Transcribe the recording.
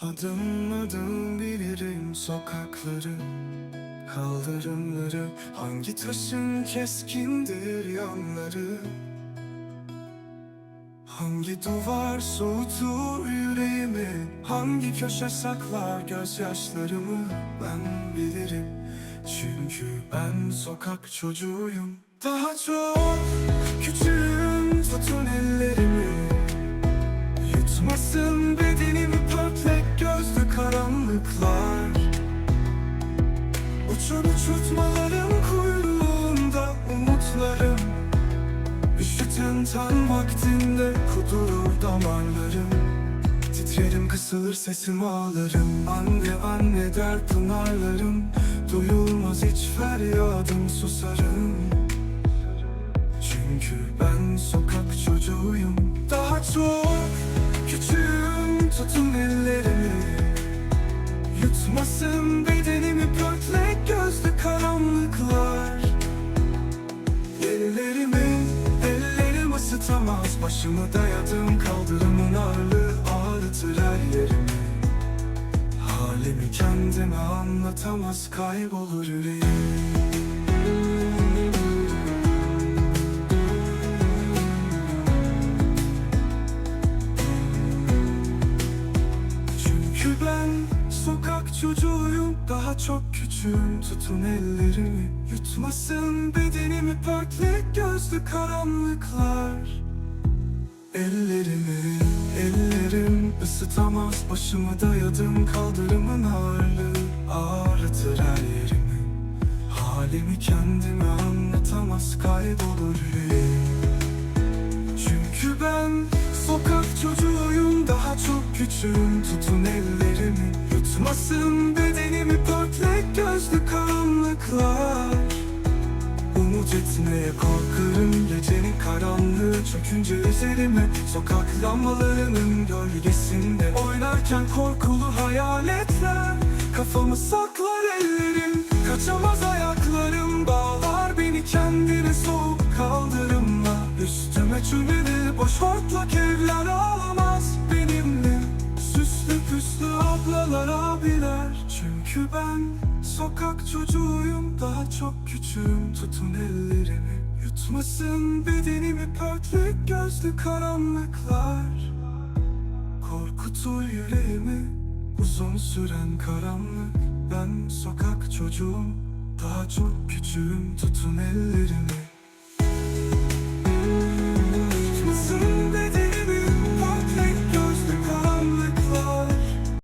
Adım adım bilirim sokakları Kaldırımları. Hangi taşın keskindir yanları? Hangi duvar soğutur yüreğimi? Hangi köşe saklar gözyaşlarımı? Ben bilirim Çünkü ben sokak çocuğuyum. Daha çok küçüğüm tutun ellerimi. Yutmasın gözlü karanlıklar. Uçan uçurtmaların kuyruğunda umutlarım. Üşüten tan vaktinde kudurur damarlarım. Titrerim kısılır sesim ağlarım Anne anne der pınarlarım. Duyulmaz hiç feryadım susarım. Çünkü ben sokak çocuğuyum. Daha çok küçüğüm tutun ellerimi Yutmasın bedenimi pörtlek gözlü karanlıklar. Ellerimi, ellerim ısıtamaz. Başımı dayadığım kaldırımın ağırlığı ağrıtır her yerimi. Halimi kendime anlatamaz kaybolur yüreğim çocuğuyum Daha çok küçüğüm. Tutun ellerimi Yutmasın bedenimi. Pörtlek gözlü karanlıklar. Ellerimi, ellerim ısıtamaz. Başımı dayadım kaldırımın ağırlığı. Ağrıtır her yerimi. Halimi kendime anlatamaz. Kaybolur yüreğim. Çünkü ben sokak çocuğuyum. Daha çok küçüğüm. Tutun ellerimi yutmasın bedenimi pörtlek gözlü karanlıklar. Umut etmeye korkarım gecenin karanlığı çökünce üzerime Sokak lambalarının gölgesinde oynarken korkulu hayaletler. Kafamı saklar ellerim kaçamaz ayaklarım Bağlar beni kendine soğuk kaldırımla Üstüme çömelir boş hortlak evler ağlamaz. benimle Süslü ablalar abiler. Çünkü ben sokak çocuğuyum. Daha çok küçüğüm. Tutun ellerimi. Yutmasın bedenimi. Pörtlek gözlü karanlıklar. Korkutur yüreğimi. Uzun süren karanlık. Ben sokak çocuğum. Daha çok küçüğüm. Tutun ellerimi